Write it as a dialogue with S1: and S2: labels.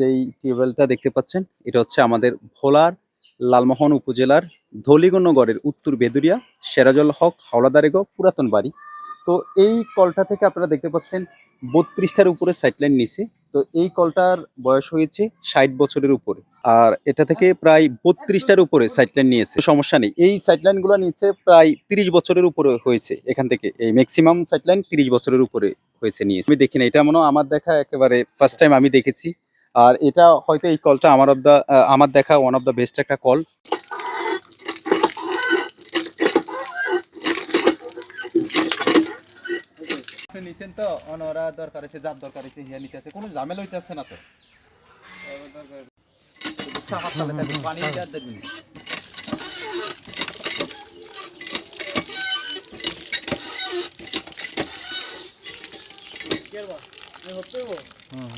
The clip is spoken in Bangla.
S1: যেই টিউবওয়েলটা দেখতে পাচ্ছেন, এটা হচ্ছে আমাদের ভোলার লালমোহন উপজেলার ধলিগণ্যগড়ের উত্তর বেদুরিয়া, সেরাজল হক হাওলাদারেগো পুরাতন বাড়ি। তো এই কলটা থেকে আপনারা দেখতে পাচ্ছেন, বত্রিশটার উপরে সাইটলাইন নিছে তো এই কলটার বয়স হয়েছে ষাট বছরের উপরে। আর এটা থেকে প্রায় বত্রিশটার উপরে সাইটলাইন নিয়েছে। সমস্যা নেই। এই সাইটলাইনগুলো নিচ্ছে প্রায় তিরিশ বছরের উপরে হয়েছে এখান থেকে। এই ম্যাক্সিমাম সাইটলাইন তিরিশ বছরের উপরে হয়েছে নিয়েছে আমি দেখি না, এটা মনে আমার দেখা একেবারে ফার্স্ট টাইম আমি দেখেছি। আর এটা হয়তো এই কলটা আমার অফ দা আমার দেখা ওয়ান অফ দ্য বেস্ট একটা কল নিছেন তো? অনরা দরকার আছে যার দরকার আছে হিয়া নিতে আছে কোনো ঝামেলা হইতেছে না তো? চাপাত তালে তালে পানি হুম।